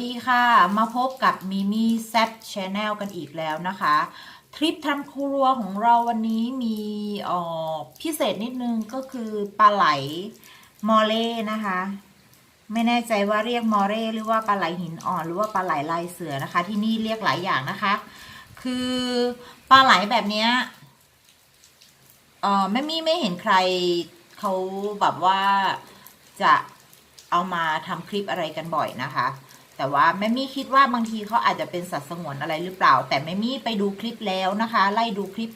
วัสดีค่ะ มาพบกับมิมี่แซ t ชแนลกันอีกแล้วนะคะ ทริปทำครัวของเราวันนี้มีออพิเศษนิดนึงก็คือปลาไหลมอเล่นะคะ ไม่แน่ใจว่าเรียกมอเร่หรือว่าปลาไหลหินอ่อน หรือว่าปลาไหลลายเสือนะคะ ที่นี่เรียกหลายอย่างนะคะ คือปลาไหลแบบเนี้ยเออม่มี่ไม่เห็นใครเขาแบบว่าจะเอามาทำคลิปอะไรกันบ่อยนะคะ แต่ว่าแม่มี่คิดว่าบางทีเขาอาจจะเป็นสัตว์สงวนอะไรหรือเปล่า แต่แม่มี่ไปดูคลิปแล้วนะคะ ไล่ดูคลิป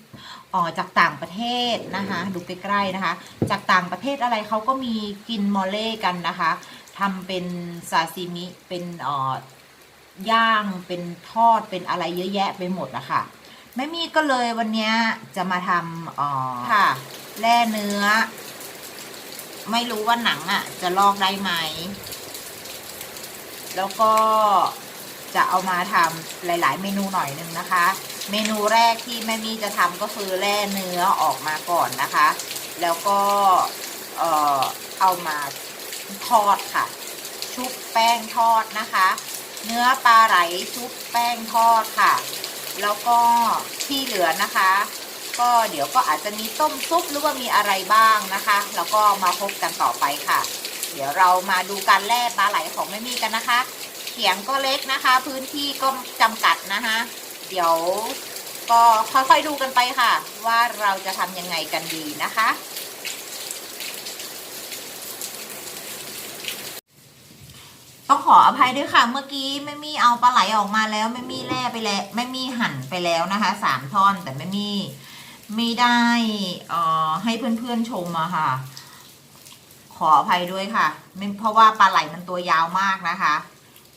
ออจากต่างประเทศนะคะ ดูใกล้ๆนะคะ จากต่างประเทศอะไรเขาก็มีกินมอเล่กันนะคะทำเป็นซาซิมิเป็นเอ่อย่างเป็นทอดเป็นอะไรเยอะแยะไปหมดนะคะแม่มี่ก็เลยวันเนี้ยจะมาทำเอ่อค่ะแล่เนื้อ ไม่รู้ว่าหนังอะจะลอกได้ไหม แล้วก็จะเอามาทำหลาย ๆ เมนูหน่อยนึงนะคะ เมนูแรกที่แม่มี่จะทำก็คือแล่เนื้อออกมาก่อนนะคะ แล้วก็เอ่อเอามาทอดค่ะ ชุบแป้งทอดนะคะ เนื้อปลาไหลชุบแป้งทอดค่ะ แล้วก็ที่เหลือนะคะ ก็เดี๋ยวก็อาจจะมีต้มซุปหรือว่ามีอะไรบ้างนะคะ แล้วก็มาพบกันต่อไปค่ะ เดี๋ยวเรามาดูการแล่ปลาไหลของแม่มี่กันนะคะ เขียงก็เล็กนะคะ พื้นที่ก็จำกัดนะคะ เดี๋ยวก็ค่อยๆดูกันไปค่ะ ว่าเราจะทำยังไงกันดีนะคะ ต้องขออภัยด้วยค่ะ เมื่อกี้ไม่มีเอาปลาไหลออกมาแล้วไม่มีแล่ไปแล้วไม่มีหั่นไปแล้วนะคะสามท่อนแต่ไม่มีไม่ได้เอ่อให้เพื่อนๆชมอะค่ะ ขออภัยด้วยค่ะไม่เพราะว่าปลาไหลมันตัวยาวมากนะคะ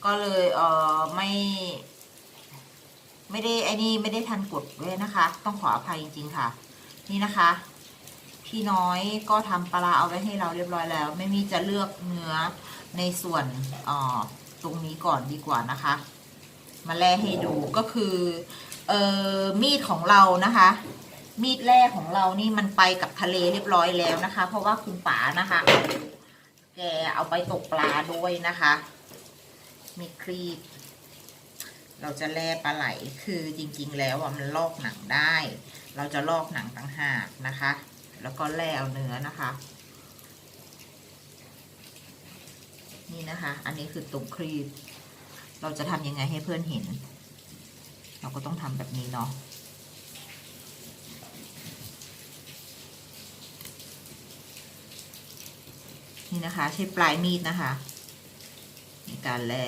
ก็เลยเออไม่ ไม่ได้ไอ้นี่ไม่ได้ทันกดด้วยนะคะ ต้องขออภัยจริง ๆ ค่ะ นี่นะคะ พี่น้อยก็ทำปลาเอาไว้ให้เราเรียบร้อยแล้ว ไม่มีจะเลือกเนื้อในส่วนอ่อตรงนี้ก่อนดีกว่านะคะ มาแล่ให้ดูก็คือเอ่อมีดของเรานะคะ มีดแร่ของเรานี่มันไปกับทะเลเรียบร้อยแล้วนะคะ เพราะว่าคุณป๋านะคะ แกเอาไปตกปลาด้วยนะคะ มีครีบเราจะแล่ปลาไหลคือจริงๆ แล้วอะมันลอกหนังได้ เราจะลอกหนังต่างหากนะคะ แล้วก็แล่เอาเนื้อนะคะ นี่นะคะ อันนี้คือตรงครีบ เราจะทำยังไงให้เพื่อนเห็น เราก็ต้องทำแบบนี้เนาะ นี่นะคะ ใช้ปลายมีดนะคะในการแล่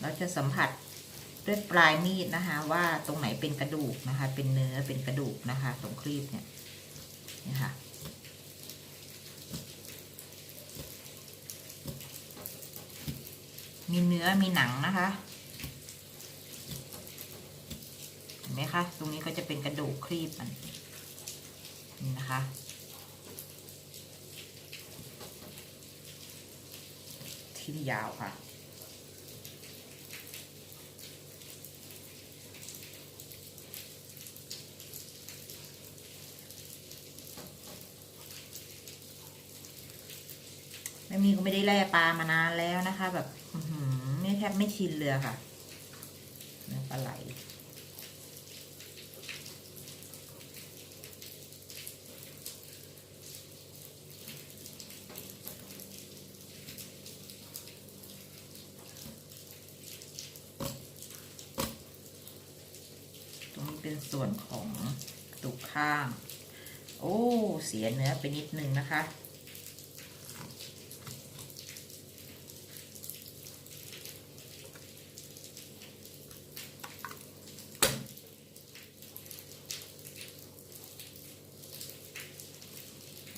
เราจะสัมผัส ด้วยปลายมีดนะคะ ว่าตรงไหนเป็นกระดูกนะคะ เป็นเนื้อเป็นกระดูกนะคะ ตรงครีบเนี่ยนี่ค่ะมีเนื้อมีหนังนะคะเห็นไหมคะ ตรงนี้ก็จะเป็นกระดูกครีบมันนี่นะคะทิ่ยาวค่ะ แม่มีก็ไม่ได้แล่ปลามานานแล้วนะคะ แบบไม่แทบไม่ชินเลยอค่ะเนื้อปลาไหลตรงนี้เป็นส่วนของกระดูกข้าง โอ้ เสียเนื้อไปนิดนึงนะคะ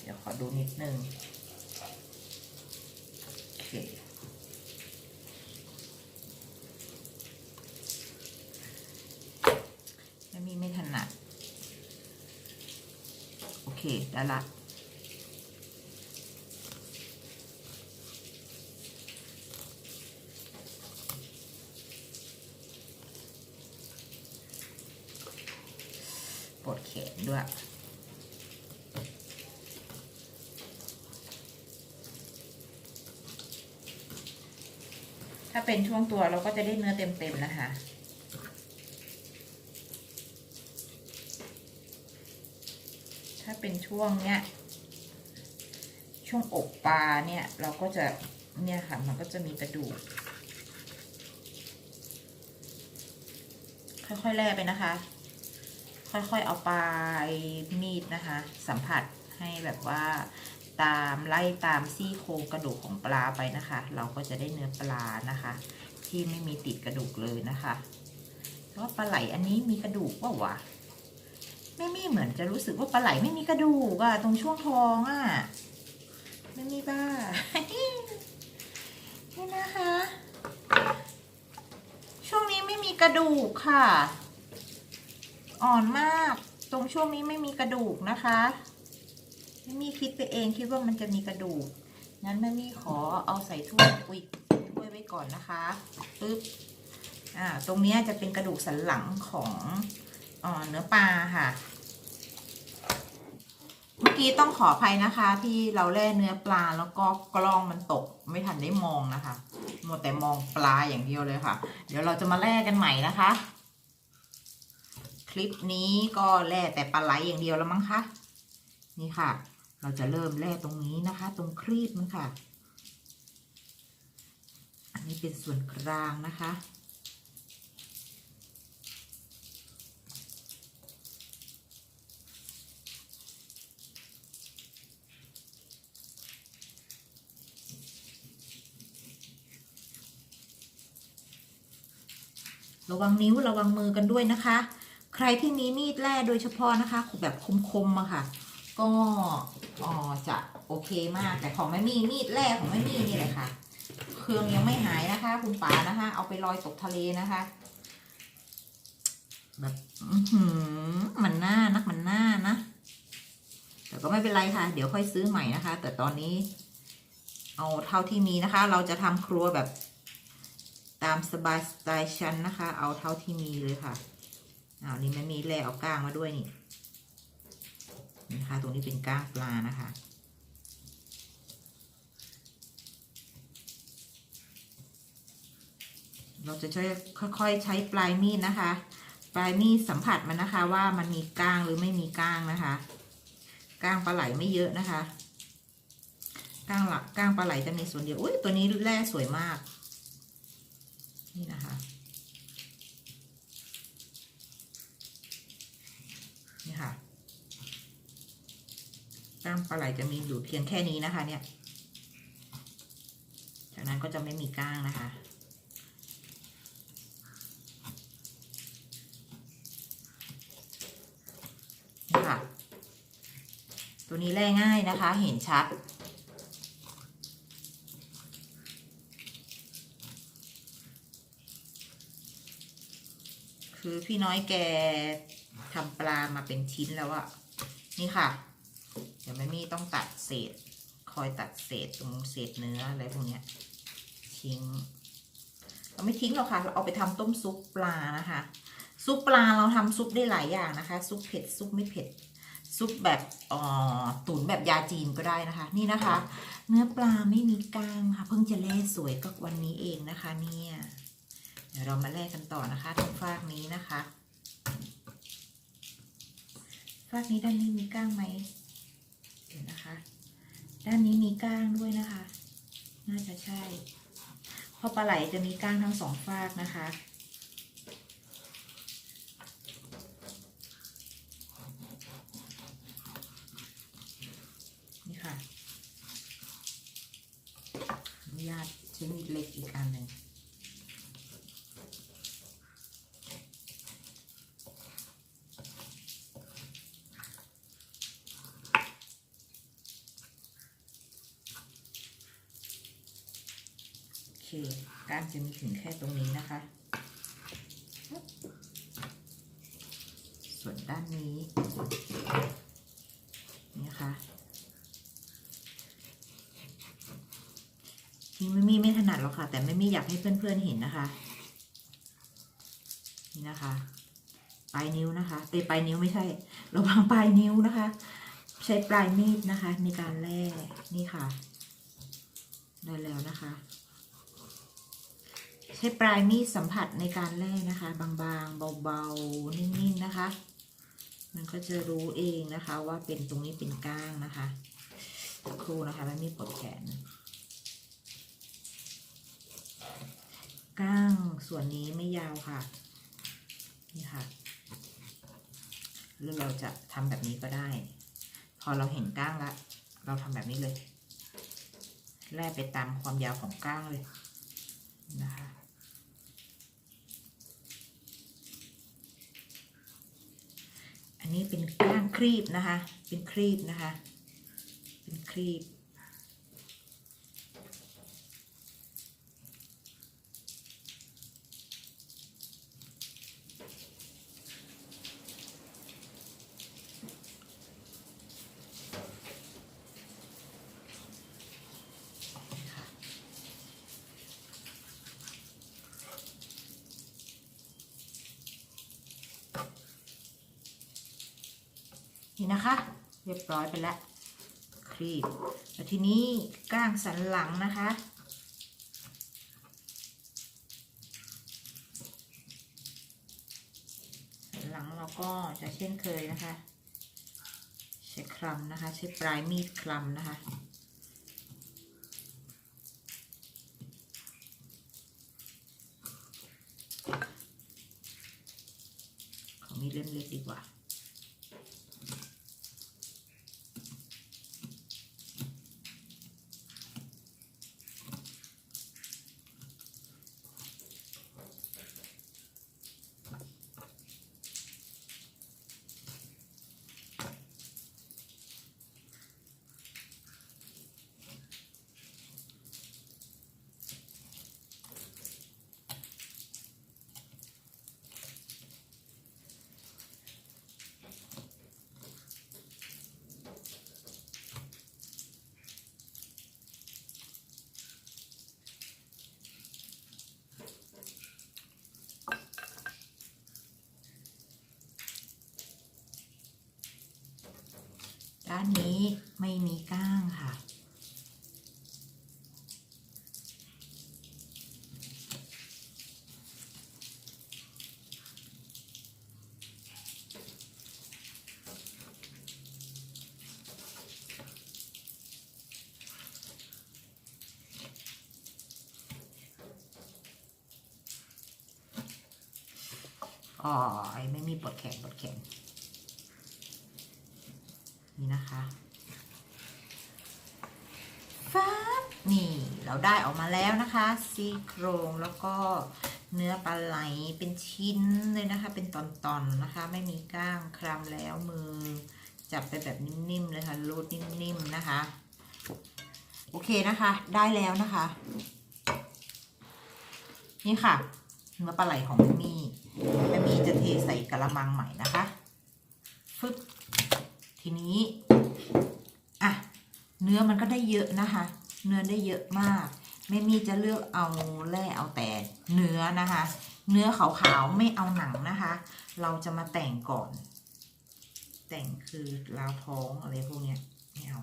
เดี๋ยวข อดูนิดนึงโอเคไม่มีไม่ถนัด โอเค ได้ละปวดแขนด้วย ถ้าเป็นช่วงตัวเราก็จะได้เนื้อเต็มๆนะคะ ถ้าเป็นช่วงเนี้ย ช่วงอกปลาเนี่ยเราก็จะเนี่ยค่ะมันก็จะมีกระดูก ค่อยๆแล่ไปนะคะ ค่อยๆเอาปลายมีดนะคะ สัมผัสให้แบบว่า ตามไล่ตามซี่โครงกระดูกของปลาไปนะคะ เราก็จะได้เนื้อปลานะคะ ที่ไม่มีติดกระดูกเลยนะคะแต่ว่าปลาไหลอันนี้มีกระดูกเปล่าวะไม่มีเหมือนจะรู้สึกว่าปลาไหลไม่มีกระดูกอะตรงช่วงท้องอะไม่มีบ้านี่นะคะ ช่วงนี้ไม่มีกระดูกค่ะ อ่อนมาก ตรงช่วงนี้ไม่มีกระดูกนะคะ ม่มี่คิดไปเองคิดว่ามันจะมีกระดูก งั้นแม่มี่ขอเอาใส่ถ้วยอุ้ยถ้วยไว้ก่อนนะคะปึ๊บอ่าตรงนี้จะเป็นกระดูกสันหลังของอ่อเนื้อปลาค่ะ เมื่อกี้ต้องขออภัยนะคะ ที่เราแล่เนื้อปลาแล้วก็กล้องมันตกไม่ทันได้มองนะคะมัวแต่มองปลาอย่างเดียวเลยค่ะ เดี๋ยวเราจะมาแล่กันใหม่นะคะ คลิปนี้ก็แล่แต่ปลาไหลอย่างเดียวแล้วมั้งคะนี่ค่ะ เราจะเริ่มแล่ตรงนี้นะคะ ตรงครีบมันค่ะ อันนี้เป็นส่วนกลางนะคะระวังนิ้วระวังมือกันด้วยนะคะ ใครที่มีมีดแร่โดยเฉพาะนะคะแบบคมๆอะค่ะ ก็ อ๋อจะโอเคมากแต่ของไม่มีมีดแร่ของไม่มีนี่เลยค่ะ เครื่องยังไม่หายนะคะ คุณป๋านะคะ เอาไปลอยตกทะเลนะคะแบบมันหน้านักมันหน้านะแต่ก็ไม่เป็นไรค่ะ เดี๋ยวค่อยซื้อใหม่นะคะ แต่ตอนนี้ เอาเท่าที่มีนะคะ เราจะทำครัวแบบ ตามสบายสไตล์ฉันนะคะ เอาเท่าที่มีเลยค่ะเอาวนี่ไม่มีแร่เอาก้างมาด้วยนี่ นี่ค่ะตรงนี้เป็นก้างปลานะคะ เราจะช่วยค่อยๆใช้ปลายมีดนะคะ ปลายมีดสัมผัสมันนะคะ ว่ามันมีก้างหรือไม่มีก้างนะคะ ก้างปลาไหลไม่เยอะนะคะ ก้างหลักก้างปลาไหลจะมีส่วนเดียวอุ้ยตัวนี้แร่สวยมาก นี่นะคะนี่ค่ะ ก้างปลาไหลจะมีอยู่เพียงแค่นี้นะคะ เนี่ย จากนั้นก็จะไม่มีก้างนะคะนี่ค่ะ ตัวนี้แร่ง่ายนะคะ เห็นชัดคือพี่น้อยแกทำปลามาเป็นชิ้นแล้วอะนี่ค่ะ ดี๋ยวแม่มี่ต้องตัดเศษ คอยตัดเศษตรงเศษเนื้ออะไรพวกนี้ทิ้งเราไม่ทิ้งหรอกค่ะ เราเอาไปทำต้มซุปปลานะคะ ซุปปลาเราทำซุปได้หลายอย่างนะคะ ซุปเผ็ดซุปไม่เผ็ด ซุปแบบอ่อตุ๋นแบบยาจีนก็ได้นะคะ นี่นะคะ เนื้อปลาไม่มีกล้างค่ะ เพิ่งจะแล่สวยก็วันนี้เองนะคะเนี่ยเดี๋ยวเรามาแลกกันต่อนะคะตรงฟากนี้นะคะ ฟากนี้ด้านนี้มีก้างไหม ดี๋ยวนะคะ ด้านนี้มีก้างด้วยนะคะ น่าจะใช่ เพราะปลาไหลจะมีก้างทั้งสองฟากนะคะ นี่ค่ะอนุญาตใช้มีดเล็กอีกอันหนึ่ง โอเค ก้านจะมีถึงแค่ตรงนี้นะคะ ส่วนด้านนี้นี่นะคะจริงไม่มีไม่ถนัดหรอกค่ะ แต่ไม่มีอยากให้เพื่อนๆเห็นนะคะ นี่นะคะปลายนิ้วนะคะเตะปลายนิ้วไม่ใช่ ระวังปลายนิ้วนะคะ ใช้ปลายมีดนะคะ ในการแล่นี่ค่ะ ได้แล้วนะคะ ใช้ปลายมีดสัมผัสในการแล่นะคะ บางๆ เบาๆ นิ่งๆนะคะ มันก็จะรู้เองนะคะ ว่าเป็นตรงนี้เป็นก้างนะคะครูนะคะแล้วมีปลดแขนก้างส่วนนี้ไม่ยาวค่ะ นี่ค่ะหรือเราจะทำแบบนี้ก็ได้ พอเราเห็นก้างแล้วเราทำแบบนี้เลย แล่ไปตามความยาวของก้างเลยนะคะ อั นี้เป็นก้างครีบนะคะ เป็นครีบนะคะ เป็นครีบ นี่นะคะ เรียบร้อยไปแล้วครีบแล้วทีนี้ก้างสันหลังนะคะ สันหลังเราก็จะเช่นเคยนะคะ ใช้คลำนะคะ ใช้ปลายมีดคลำนะคะานนี้ไม่มีก้างค่ะ อ๋อ ไม่มีปลดแขนปลดแขน นี่นะคะฟ้าบนี่เราได้ออกมาแล้วนะคะซี่โครงแล้วก็เนื้อปลาไหลเป็นชิ้นเลยนะคะ เป็นตอนๆนะคะ ไม่มีก้างคลำแล้วมือ จับไปแบบนิ่มๆเลยค่ะรูดนิ่มๆนะคะ โอเคนะคะ ได้แล้วนะคะ นี่ค่ะ เนื้อปลาไหลของแม่มี่แม่มี่จะเทใส่กระมังใหม่นะคะ ทีนี้ อะ เนื้อมันก็ได้เยอะนะคะ เนื้อได้เยอะมากแม่มีจะเลือกเอาแร่เอาแต่เนื้อนะคะ เนื้อขาวๆไม่เอาหนังนะคะ เราจะมาแต่งก่อน แต่งคือลาวท้องอะไรพวกเนี้ยไม่เอา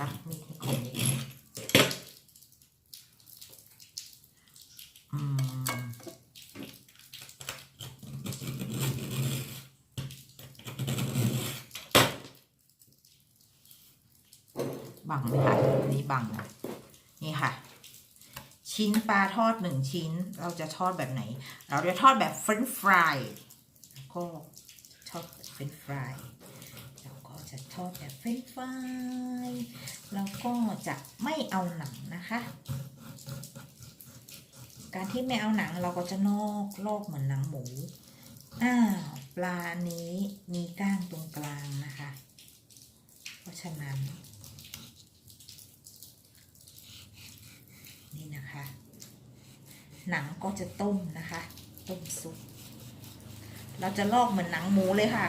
รักมีดให้คมนิดนึงอืมบังไหมคะอันนี้บังนะนี่ค่ะ ชิ้นปลาทอดหนึ่งชิ้น เราจะทอดแบบไหน เราจะทอดแบบเฟรนช์ฟรายแล้วก็ทอดแบบเฟรนช์ฟรายเราก็จะทอดแบบเฟรนช์ฟรายแล้วก็จะไม่เอาหนังนะคะ การที่ไม่เอาหนังเราก็จะนอกลอกเหมือนหนังหมูอ้าวปลานี้มีก้างตรงกลางนะคะ เพราะฉะนั้น นี่นะคะ หนังก็จะต้มนะคะ ต้มซุป เราจะลอกเหมือนหนังหมูเลยค่ะ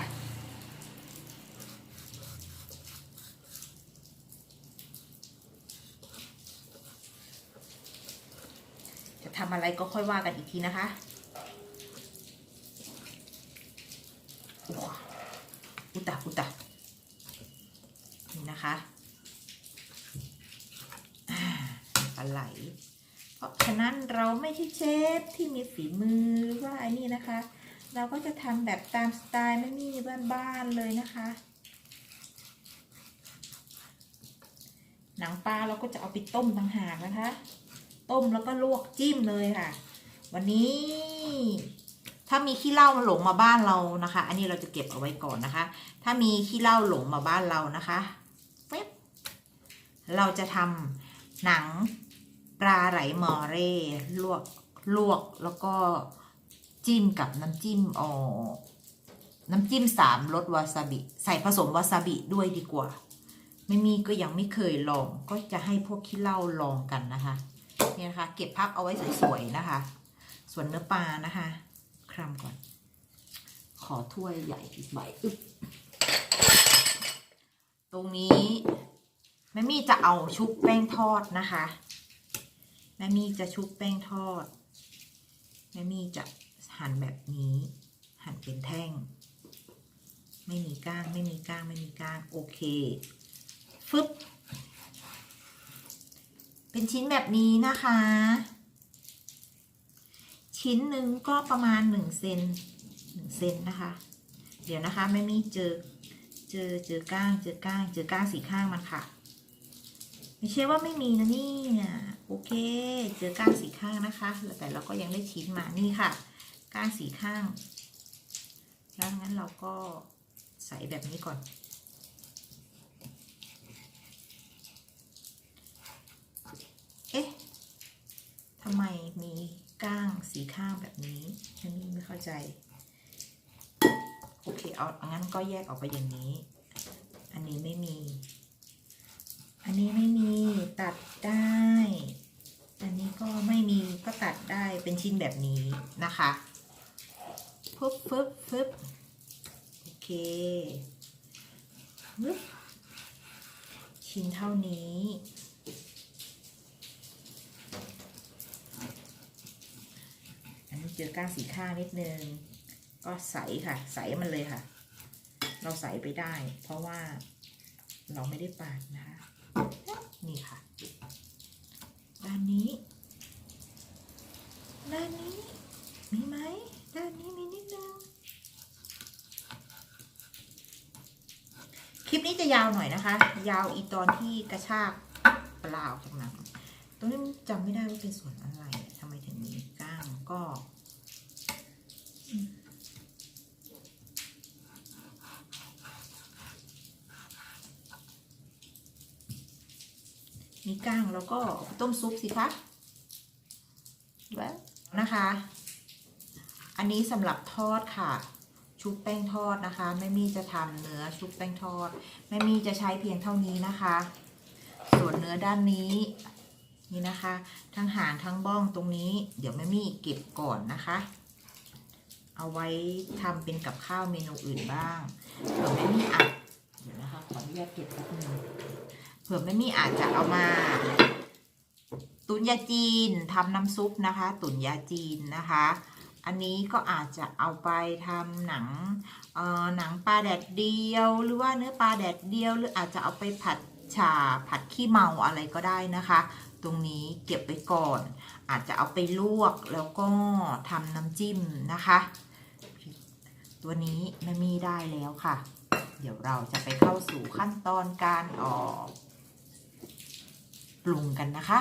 จะทำอะไรก็ค่อยว่ากันอีกทีนะคะว้าวอุยตะอุยตะนี่นะคะอ่าปลาไหล เพราะฉะนั้นเราไม่ใช่เชฟที่มี ฝีมือหรือว่าไอ้นี่นะคะ เราก็จะทำแบบตามสไตล์ไม่มีบ้านๆเลยนะคะ หนังปลาเราก็จะเอาไปต้มต่างหากนะคะ ต้มแล้วก็ลวกจิ้มเลยค่ะ วันนี้ถ้ามีขี้เหล้ามาหลงมาบ้านเรานะคะ อันนี้เราจะเก็บเอาไว้ก่อนนะคะ ถ้ามีขี้เหล้าหลงมาบ้านเรานะคะเว็บเราจะทำหนังปลาไหลมอเร่ลวก ลวกแล้วก็จิ้มกับน้ำจิ้มอ๋อน้ำจิ้มสามรสวาซาบิ ใส่ผสมวาซาบิด้วยดีกว่า ไม่มีก็ยังไม่เคยลอง ก็จะให้พวกขี้เล้าลองกันนะคะ เนี่ยนะคะ เก็บพักเอาไว้สวยๆนะคะ ส่วนเนื้อปลานะคะคลำก่อน ขอถ้วยใหญ่อีกใบอึ๊บตรงนี้แม่มี่จะเอาชุบแป้งทอดนะคะแม่มี่จะชุบแป้งทอด ม่มี่จะหั่นแบบนี้ หั่นเป็นแท่ง ไม่มีก้าง ไม่มีก้าง ไม่มีก้าง โอเค ฟึบ เป็นชิ้นแบบนี้นะคะ ชิ้นหนึ่งก็ประมาณหนึ่งเซนหนึ่งเซนนะคะ เดี๋ยวนะคะ ไม่มีเจอ เจอ เจอก้าง เจอก้าง เจอก้างสีข้างมันค่ะ ไม่ใช่ว่าไม่มีนะนี่โอเค เจอก้างสีข้างนะคะ แต่เราก็ยังได้ชิ้นมานี่ค่ะ ก้างสีข้าง แล้วงั้นเราก็ใส่แบบนี้ก่อน เอ๊ะทำไมมีก้างสีข้างแบบนี้ฉันนี่ไม่เข้าใจ โอเค เอางั้นก็แยกออกไปอย่างนี้ อันนี้ไม่มี อันนี้ไม่มีตัดได้ อันนี้ก็ไม่มีก็ตัดได้เป็นชิ้นแบบนี้นะคะฟึบฟึบฟึบโอเคฟึบชิ้นเท่านี้อันนี้เจอก้างสีข้างนิดนึง ก็ใสค่ะ ใสมันเลยค่ะ เราใสไปได้ เพราะว่าเราไม่ได้ปาดนะคะ นี่ค่ะ ด้านนี้ ด้านนี้ มีไหม ด้านนี้มีนิดนึงคลิปนี้จะยาวหน่อยนะคะ ยาวอีตอนที่กระชากปลาออกจากหนังตรงนี้จำไม่ได้ว่าเป็นส่วนอะไรทำไมถึงมีก้างก็ มีก้างแล้วก็ต้มซุปสิคะแล้วนะคะ อันนี้สำหรับทอดค่ะ ชุบแป้งทอดนะคะแม่มี่จะทำเนื้อชุบแป้งทอดแม่มี่จะใช้เพียงเท่านี้นะคะ ส่วนเนื้อด้านนี้นี่นะคะ ทั้งหางทั้งบ้องตรงนี้ เดี๋ยวแม่มี่เก็บก่อนนะคะ เอาไว้ทำเป็นกับข้าวเมนูอื่นบ้างเผื่อแม่มี่อาจเดี๋ยวนะคะขออนุญาตเก็บแป๊บนึง เผื่อแม่มีอาจจะเอามา ตุนยาจีนทำน้ำซุปนะคะ ตุนยาจีนนะคะ อันนี้ก็อาจจะเอาไปทำหนังเอ่อหนังปลาแดดเดียว หรือว่าเนื้อปลาแดดเดียว หรืออาจจะเอาไปผัดฉ่าผัดขี้เมาอะไรก็ได้นะคะ ตรงนี้เก็บไว้ก่อน อาจจะเอาไปลวกแล้วก็ทำน้ำจิ้มนะคะ ตัวนี้ไม่มีได้แล้วค่ะ เดี๋ยวเราจะไปเข้าสู่ขั้นตอนการออก ปรุงกันนะคะ